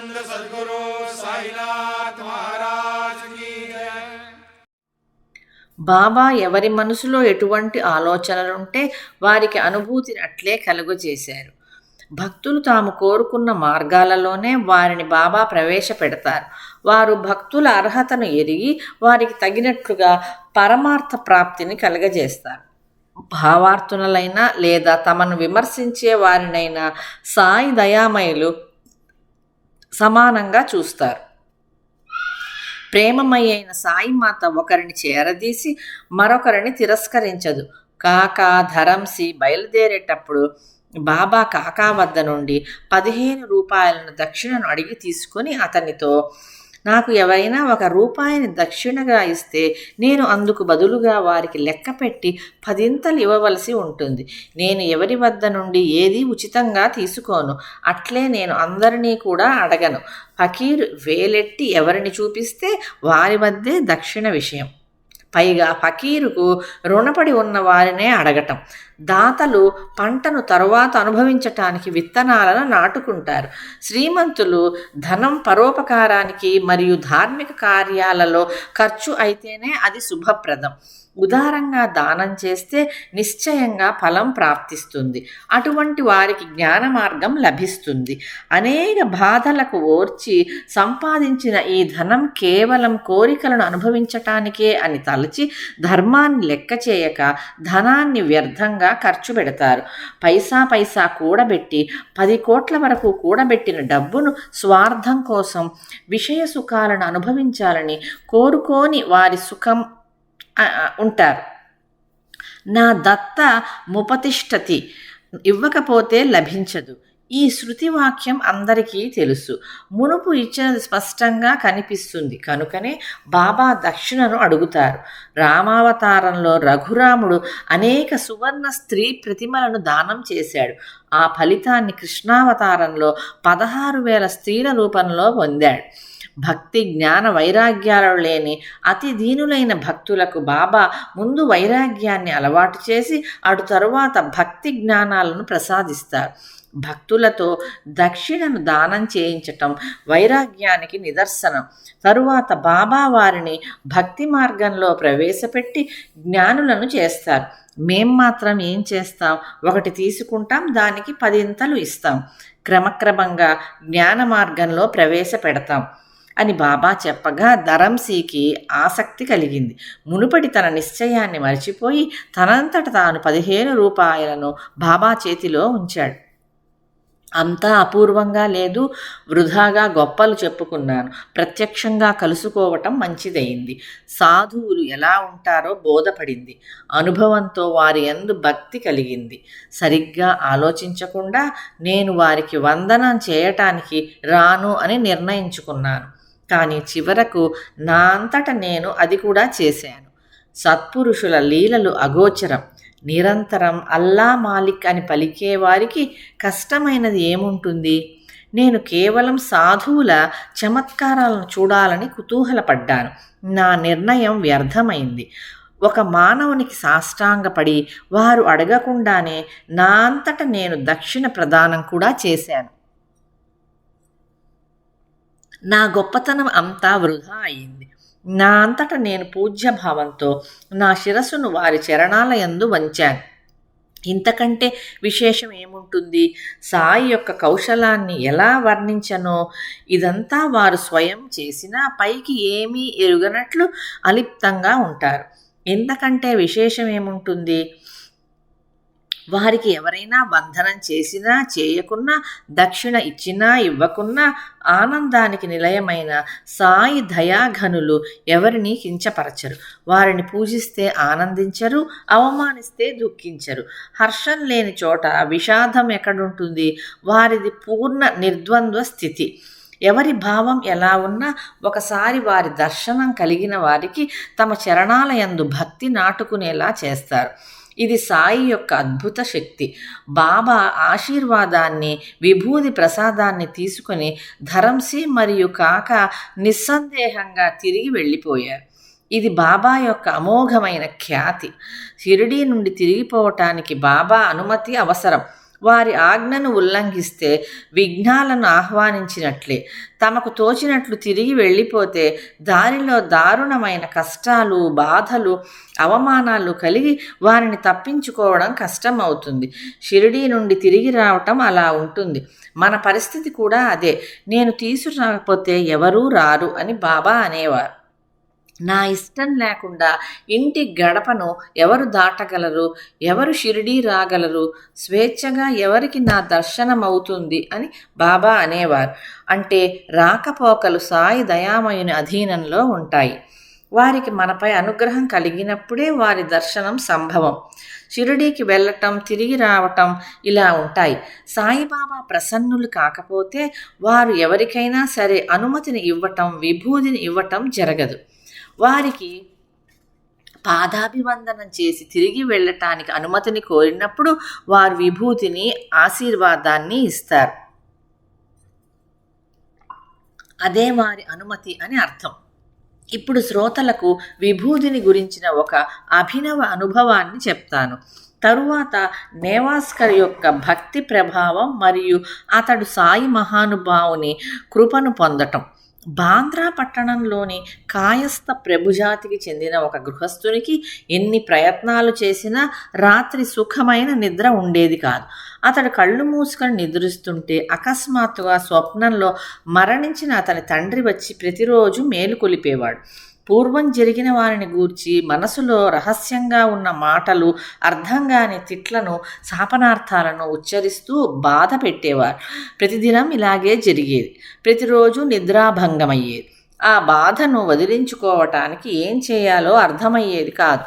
सच्चिदानंद सदगुरु साईनाथ महाराज की जय బాబా ఎవరి మనసులో ఎటువంటి ఆలోచనలుంటే వారికి అనుభూతిని అట్లే కలుగజేశారు భక్తులు తాము కోరుకున్న మార్గాలలోనే వారిని బాబా ప్రవేశపెడతారు వారు భక్తుల అర్హతను ఎరిగి వారికి తగినట్లుగా పరమార్థ ప్రాప్తిని కలుగజేస్తారు భావార్థులైన లేదా తమను విమర్శించే వారినైనా సాయి దయామయులు సమానంగా చూస్తారు. ప్రేమమయ్యైన అయిన సాయిమాత ఒకరిని చేరదీసి మరొకరిని తిరస్కరించదు. కాకా ధరంసి బయలుదేరేటప్పుడు బాబా కాకా వద్ద నుండి పదిహేను రూపాయలను దక్షిణను అడిగి తీసుకొని అతనితో నాకు ఎవరైనా ఒక రూపాయిని దక్షిణగా ఇస్తే నేను అందుకు బదులుగా వారికి లెక్క పెట్టి పదింతలు ఇవ్వవలసి ఉంటుంది. నేను ఎవరి వద్ద నుండి ఏది ఉచితంగా తీసుకోను అట్లే నేను అందరినీ కూడా అడగను. ఫకీరు వేలెట్టి ఎవరిని చూపిస్తే వారి వద్దే దక్షిణ విషయం. పైగా ఫకీరుకు రుణపడి ఉన్న వారినే అడగటం. దాతలు పంటను తరువాత అనుభవించటానికి విత్తనాలను నాటుకుంటారు. శ్రీమంతులు ధనం పరోపకారానికి మరియు ధార్మిక కార్యాలలో ఖర్చు అయితేనే అది శుభప్రదం. ఉదారంగా దానం చేస్తే నిశ్చయంగా ఫలం ప్రాప్తిస్తుంది. అటువంటి వారికి జ్ఞాన మార్గం లభిస్తుంది. అనేక బాధలకు ఓర్చి సంపాదించిన ఈ ధనం కేవలం కోరికలను అనుభవించటానికే అని తలచి ధర్మాన్ని లెక్క చేయక ధనాన్ని వ్యర్థంగా ఖర్చు పెడతారు. పైసా పైసా కూడబెట్టి పది కోట్ల వరకు కూడబెట్టిన డబ్బును స్వార్థం కోసం విషయ సుఖాలను అనుభవించాలని కోరుకోని వారి సుఖం ఉంటారు. నా దత్త ముపతిష్టతి ఇవ్వకపోతే లభించదు. ఈ శృతి వాక్యం అందరికీ తెలుసు. మునుపు ఇచ్చినది స్పష్టంగా కనిపిస్తుంది. కనుకనే బాబా దక్షిణను అడుగుతారు. రామావతారంలో రఘురాముడు అనేక సువర్ణ స్త్రీ ప్రతిమలను దానం చేశాడు. ఆ ఫలితాన్ని కృష్ణావతారంలో పదహారు వేల స్త్రీల రూపంలో పొందాడు. భక్తి జ్ఞాన వైరాగ్యాలు లేని అతి దీనులైన భక్తులకు బాబా ముందు వైరాగ్యాన్ని అలవాటు చేసి అటు తరువాత భక్తి జ్ఞానాలను ప్రసాదిస్తారు. భక్తులతో దక్షిణను దానం చేయించటం వైరాగ్యానికి నిదర్శనం. తరువాత బాబా వారిని భక్తి మార్గంలో ప్రవేశపెట్టి జ్ఞానులను చేస్తారు. మేం మాత్రం ఏం చేస్తాం? ఒకటి తీసుకుంటాం దానికి పదింతలు ఇస్తాం. క్రమక్రమంగా జ్ఞాన మార్గంలో ప్రవేశపెడతాం అని బాబా చెప్పగా ధరంసీకి ఆసక్తి కలిగింది. మునుపటి తన నిశ్చయాన్ని మర్చిపోయి తనంతట తాను పదిహేను రూపాయలను బాబా చేతిలో ఉంచాడు. అంతా అపూర్వంగా లేదు వృధాగా గొప్పలు చెప్పుకున్నాను. ప్రత్యక్షంగా కలుసుకోవటం మంచిదైంది సాధువులు ఎలా ఉంటారో బోధపడింది. అనుభవంతో వారి ఎందు భక్తి కలిగింది. సరిగ్గా ఆలోచించకుండా నేను వారికి వందనం చేయటానికి రాను అని నిర్ణయించుకున్నాను. కానీ చివరకు నా అంతట నేను అది కూడా చేశాను. సత్పురుషుల లీలలు అగోచరం. నిరంతరం అల్లా మాలిక్ అని పలికే వారికి కష్టమైనది ఏముంటుంది? నేను కేవలం సాధువుల చమత్కారాలను చూడాలని కుతూహలపడ్డాను. నా నిర్ణయం వ్యర్థమైంది. ఒక మానవునికి సాష్టాంగపడి వారు అడగకుండానే నా అంతట నేను దక్షిణ ప్రదానం కూడా చేశాను. నా గొప్పతనం అంతా వృధా అయింది. నా అంతట నేను పూజ్యభావంతో నా శిరస్సును వారి చరణాల యందు వంచాను. ఇంతకంటే విశేషం ఏముంటుంది? సాయి యొక్క కౌశలాన్ని ఎలా వర్ణించనో ఇదంతా వారు స్వయం చేసినా పైకి ఏమీ ఎరుగనట్లు అలిప్తంగా ఉంటారు. ఎంతకంటే విశేషం ఏముంటుంది? వారికి ఎవరైనా బంధనం చేసినా చేయకున్నా దక్షిణ ఇచ్చినా ఇవ్వకున్నా ఆనందానికి నిలయమైన సాయి దయాఘనులు ఎవరిని కించపరచరు. వారిని పూజిస్తే ఆనందించరు అవమానిస్తే దుఃఖించరు. హర్షం లేని చోట విషాదం ఎక్కడుంటుంది? వారిది పూర్ణ నిర్ద్వంద్వ స్థితి. ఎవరి భావం ఎలా ఉన్నా ఒకసారి వారి దర్శనం కలిగిన వారికి తమ చరణాలయందు భక్తి నాటుకునేలా చేస్తారు. ఇది సాయి యొక్క అద్భుత శక్తి. బాబా ఆశీర్వాదాన్ని విభూది ప్రసాదాన్ని తీసుకుని ధరంసి మరియు కాక నిస్సందేహంగా తిరిగి వెళ్ళిపోయారు. ఇది బాబా యొక్క అమోఘమైన ఖ్యాతి. షిరిడీ నుండి తిరిగిపోవటానికి బాబా అనుమతి అవసరం. వారి ఆజ్ఞను ఉల్లంఘిస్తే విఘ్నాలను ఆహ్వానించినట్లే. తమకు తోచినట్లు తిరిగి వెళ్ళిపోతే దారిలో దారుణమైన కష్టాలు బాధలు అవమానాలు కలిగి వారిని తప్పించుకోవడం కష్టం అవుతుంది షిరిడీ నుండి తిరిగి రావటం అలా ఉంటుంది. మన పరిస్థితి కూడా అదే. నేను తీసుకురాకపోతే ఎవరూ రారు అని బాబా అనేవారు. నా ఇష్టం లేకుండా ఇంటి గడపను ఎవరు దాటగలరు? ఎవరు షిరిడీ రాగలరు? స్వేచ్ఛగా ఎవరికి నా దర్శనం అవుతుంది అని బాబా అనేవారు. అంటే రాకపోకలు సాయి దయామయుని అధీనంలో ఉంటాయి. వారికి మనపై అనుగ్రహం కలిగినప్పుడే వారి దర్శనం సంభవం. షిరిడీకి వెళ్ళటం తిరిగి రావటం ఇలా ఉంటాయి. సాయిబాబా ప్రసన్నులు కాకపోతే వారు ఎవరికైనా సరే అనుమతిని ఇవ్వటం విభూతిని ఇవ్వటం జరగదు. వారికి పాదాభివందనం చేసి తిరిగి వెళ్ళటానికి అనుమతిని కోరినప్పుడు వారు విభూతిని ఆశీర్వాదాన్ని ఇస్తారు. అదే వారి అనుమతి అని అర్థం. ఇప్పుడు శ్రోతలకు విభూతిని గురించిన ఒక అభినవ అనుభవాన్ని చెప్తాను. తరువాత నేవాస్కర్ యొక్క భక్తి ప్రభావం మరియు అతడు సాయి మహానుభావుని కృపను పొందటం. బాంద్రా పట్టణంలోని కాయస్థ ప్రభుజాతికి చెందిన ఒక గృహస్థునికి ఎన్ని ప్రయత్నాలు చేసినా రాత్రి సుఖమైన నిద్ర ఉండేది కాదు. అతడు కళ్ళు మూసుకొని నిద్రిస్తుంటే అకస్మాత్తుగా స్వప్నంలో మరణించిన అతని తండ్రి వచ్చి ప్రతిరోజు మేలుకొలిపేవాడు పూర్వం జరిగిన వారిని గూర్చి మనసులో రహస్యంగా ఉన్న మాటలు అర్థం కాని తిట్లను శాపనార్థాలను ఉచ్చరిస్తూ బాధ పెట్టేవారు. ప్రతిదినం ఇలాగే జరిగేది. ప్రతిరోజు నిద్రాభంగమయ్యేది. ఆ బాధను వదిలించుకోవటానికి ఏం చేయాలో అర్థమయ్యేది కాదు.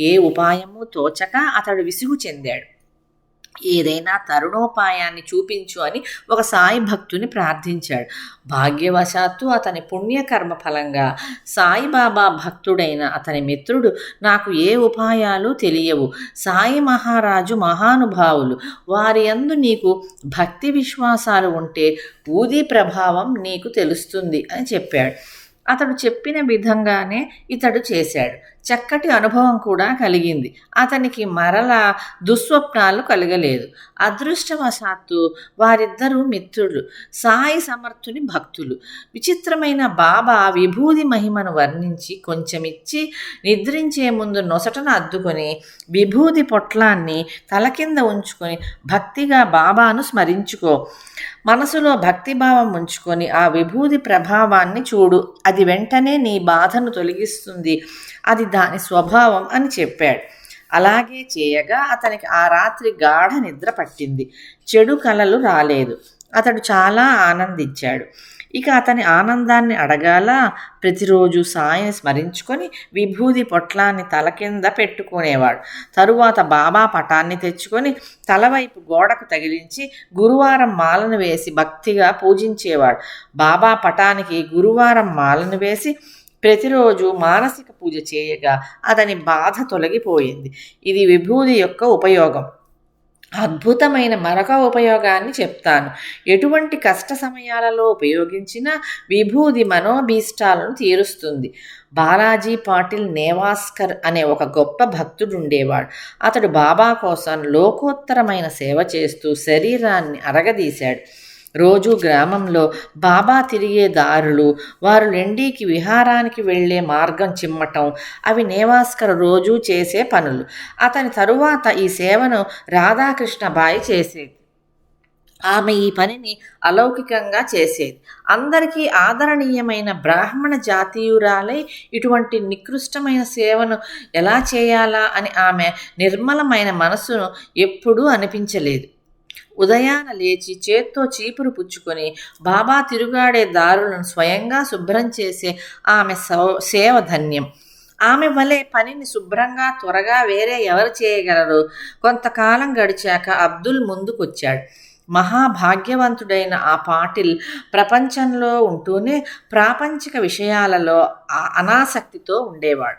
ఏ ఉపాయము తోచక అతడు విసుగు చెందాడు. ఏదైనా తరుణోపాయాన్ని చూపించు అని ఒక సాయి భక్తుని ప్రార్థించాడు. భాగ్యవశాత్తు అతని పుణ్యకర్మ ఫలంగా సాయిబాబా భక్తుడైన అతని మిత్రుడు నాకు ఏ ఉపాయాలు తెలియవు. సాయి మహారాజు మహానుభావులు వారి యందు నీకు భక్తి విశ్వాసాలు ఉంటే పూదీ ప్రభావం నీకు తెలుస్తుంది అని చెప్పాడు. అతడు చెప్పిన విధంగానే ఇతడు చేశాడు. చక్కటి అనుభవం కూడా కలిగింది. అతనికి మరలా దుస్వప్నాలు కలగలేదు. అదృష్టవశాత్తు వారిద్దరూ మిత్రులు సాయి సమర్థుని భక్తులు. విచిత్రమైన బాబా విభూది మహిమను వర్ణించి కొంచెం ఇచ్చి నిద్రించే ముందు నొసటను అద్దుకొని విభూది పొట్లాన్ని తల కింద ఉంచుకొని భక్తిగా బాబాను స్మరించుకో. మనసులో భక్తిభావం ఉంచుకొని ఆ విభూది ప్రభావాన్ని చూడు. అది వెంటనే నీ బాధను తొలగిస్తుంది. అది దాని స్వభావం అని చెప్పాడు. అలాగే చేయగా అతనికి ఆ రాత్రి గాఢ నిద్ర పట్టింది. చెడు కలలు రాలేదు. అతడు చాలా ఆనందించాడు. ఇక అతని ఆనందాన్ని అడగాల ప్రతిరోజు సాయిని స్మరించుకొని విభూది పొట్లాన్ని తల కింద పెట్టుకునేవాడు. తరువాత బాబా పటాన్ని తెచ్చుకొని తలవైపు గోడకు తగిలించి గురువారం మాలను వేసి భక్తిగా పూజించేవాడు. బాబా పటానికి గురువారం మాలను వేసి ప్రతిరోజు మానసిక పూజ చేయగా అతని బాధ తొలగిపోయింది. ఇది విభూది యొక్క ఉపయోగం. అద్భుతమైన మరొక ఉపయోగాన్ని చెప్తాను. ఎటువంటి కష్ట సమయాలలో ఉపయోగించిన విభూది మనోభీష్టాలను తీరుస్తుంది. బాలాజీ పాటిల్ నేవాస్కర్ అనే ఒక గొప్ప భక్తుడు ఉండేవాడు. అతడు బాబా కోసం లోకోత్తరమైన సేవ చేస్తూ శరీరాన్ని అరగదీశాడు. రోజు గ్రామంలో బాబా తిరిగే దారులు వారు లెండీకి విహారానికి వెళ్ళే మార్గం చిమ్మటం అవి నేవాస్కర్ రోజూ చేసే పనులు. అతని తరువాత ఈ సేవను రాధాకృష్ణబాయి చేసేది. ఆమె ఈ పనిని అలౌకికంగా చేసేది. అందరికీ ఆదరణీయమైన బ్రాహ్మణ జాతీయురాలై ఇటువంటి నికృష్టమైన సేవను ఎలా చేయాలా అని ఆమె నిర్మలమైన మనసును ఎప్పుడూ అనిపించలేదు. ఉదయాన లేచి చేత్తో చీపురు పుచ్చుకొని బాబా తిరుగాడే దారులను స్వయంగా శుభ్రం చేసే ఆమె సౌ- సేవ ధన్యం ఆమె వలె పనిని శుభ్రంగా త్వరగా వేరే ఎవరు చేయగలరు? కొంతకాలం గడిచాక అబ్దుల్ ముందుకొచ్చాడు. మహాభాగ్యవంతుడైన ఆ పాటిల్ ప్రపంచంలో ఉంటూనే ప్రాపంచిక విషయాలలో అనాసక్తితో ఉండేవాడు.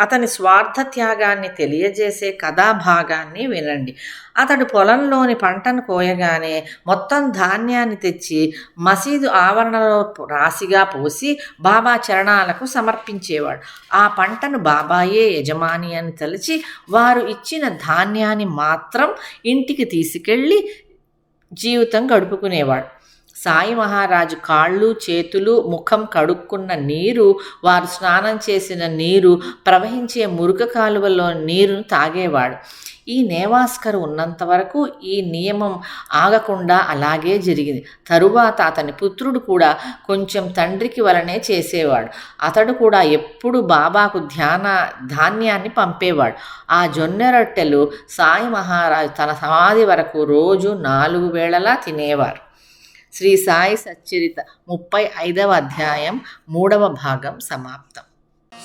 అతని స్వార్థ త్యాగాన్ని తెలియజేసే కథాభాగాన్ని వినండి. అతడు పొలంలోని పంటను కోయగానే మొత్తం ధాన్యాన్ని తెచ్చి మసీదు ఆవరణలో రాశిగా పోసి బాబా చరణాలకు సమర్పించేవాడు. ఆ పంటను బాబాయే యజమాని అని తలిచి వారు ఇచ్చిన ధాన్యాన్ని మాత్రం ఇంటికి తీసుకెళ్ళి జీవితం గడుపుకునేవాడు. సాయి మహారాజు కాళ్ళు చేతులు ముఖం కడుక్కున్న నీరు వారు స్నానం చేసిన నీరు ప్రవహించే మురుక కాలువలో నీరును తాగేవాడు. ఈ నేవాస్కర్ ఉన్నంత వరకు ఈ నియమం ఆగకుండా అలాగే జరిగింది. తరువాత అతని పుత్రుడు కూడా కొంచెం తండ్రికి వలనే చేసేవాడు. అతడు కూడా ఎప్పుడు బాబాకు ధ్యాన ధాన్యాన్ని పంపేవాడు. ఆ జొన్న రొట్టెలు సాయి మహారాజు తన సమాధి వరకు రోజు నాలుగు వేళలా తినేవారు. శ్రీ సాయి సచ్చరిత ముప్పై ఐదవ అధ్యాయం మూడవ భాగం సమాప్తం.